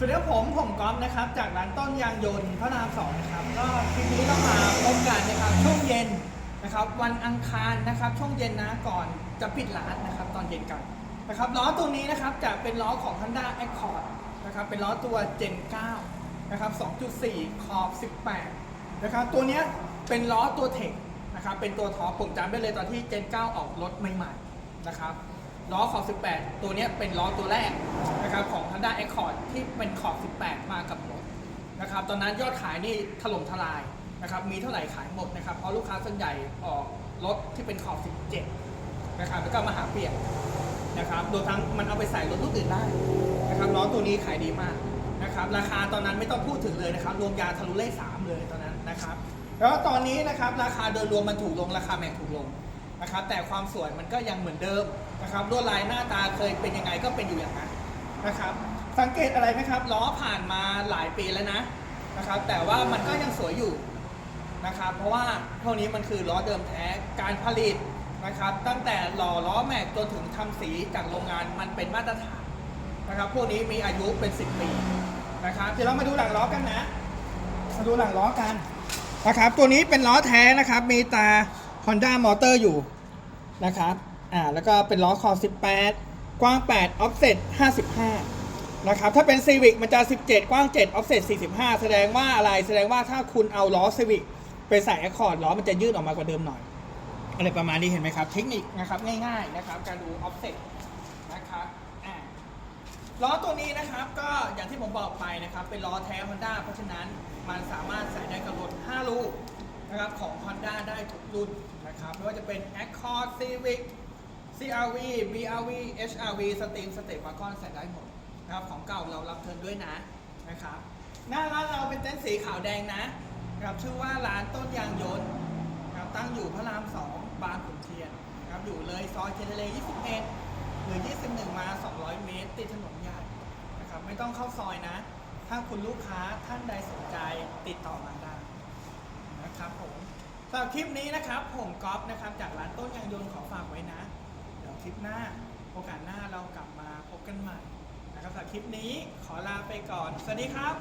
สวัสดีครับผมผมก๊อฟนะครับ จากร้านต้นยางยนต์พระรามสองนะครับก็คลิปนี้ต้องมาพบกันนะครับช่วงเย็นนะครับ วันอังคารนะครับ ช่วงเย็นนะก่อนจะปิดร้านนะครับ ตอนเย็นกันนะครับล้อตัวนี้นะครับจะเป็นล้อของ Honda Accord นะครับเป็นล้อตัว Gen 9นะครับ2.4 ขอบ 18นะครับตัวนี้เป็นล้อตัวเทคนะครับเป็นตัวท็อปผมจำได้เลยตอนที่ Gen 9 ออกรถใหม่ๆนะครับล้อขอบ 18 ตัวนี้เป็นล้อตัวแรก นะครับของ Honda Accord ที่เป็นขอบ 18 มากับรถนะครับตอนนั้นยอดขายนี่ถล่มทลายนะครับมีเท่าไหร่ขายหมดนะครับเพราะลูกค้าส่วนใหญ่ออกรถที่เป็นขอบ 17 นะครับแล้วก็มาหาเปลี่ยนนะครับรวมทั้งมันเอาไปใส่รถรุ่นอื่นได้นะครับล้อตัวนี้ขายดีมากนะครับราคาตอนนั้นไม่ต้องพูดถึงเลยนะครับรวมยาทะลุเลข 3 เลยตอนนั้นนะครับแล้วตอนนี้นะครับราคาโดยรวมมันถูกลงราคาแม็กถูกลงนะครับแต่ความสวยมันก็ยังเหมือนเดิมนะครับลวดลายหน้าตาเคยเป็นยังไงก็เป็นอยู่อย่างนั้น นะครับ สังเกตอะไรไหมครับล้อผ่านมาหลายปีแล้วนะนะครับ แต่ว่ามันก็ยังสวยอยู่นะครับ เพราะว่าพวกนี้มันคือล้อเดิมแท้การผลิตนะครับ ตั้งแต่หล่อล้อแม็กจนถึงทำสีจากโรงงานมันเป็นมาตรฐานนะครับ พวกนี้มีอายุเป็น 10 ปีนะครับเดี๋ยวเรามาดูหลังล้อกันนะมาดูหลังล้อกันนะครับ ตัวนี้เป็นล้อแท้นะครับ มีตา Honda Motor อยู่นะครับอ่าแล้วก็เป็นล้อคอ 18 กว้าง 8 offset 55 นะครับ ถ้าเป็น Civic มันจะ 17 กว้าง 7 offset 45 แสดงว่าอะไร แสดงว่าถ้าคุณเอาล้อ Civic ไปใส่ Accord ล้อมันจะยืดออกมากว่าเดิมหน่อย อะไรประมาณนี้เห็นไหมครับ เทคนิคนะครับง่ายๆนะครับ การดู offset นะครับล้อตัวนี้นะครับก็อย่างที่ผมบอกไปนะครับ เป็นล้อแท้ Honda เพราะฉะนั้นมันสามารถใส่ได้กับรถ 5 ลูกนะครับของ Honda ได้ทุกรุ่นนะครับไม่ว่าจะเป็น Accord Civic CRV BRV HRV Steam Step Wagon ใส่ได้หมดนะครับของเก่าเรารับเทิร์นด้วยนะนะครับหน้าร้านเราเป็นเต็นท์สีขาวแดงนะครับชื่อว่าร้านต้นยางยนต์นะครับตั้งอยู่พระราม2บางขุนเทียนนะครับอยู่เลยซอยเทเล21หรือ 21 มา 200 เมตร ติดถนนใหญ่นะครับไม่ต้องเข้าซอยนะ ถ้าคุณลูกค้าท่านใดสนใจติดต่อมาได้นะครับผมสำหรับคลิปนี้นะครับ ผมก๊อฟนะครับจากร้านต้นยางยนต์ขอฝากไว้นะ คลิปหน้า โอกาสหน้าเรากลับมาพบกันใหม่นะครับสำหรับคลิปนี้ขอลาไปก่อน สวัสดีครับ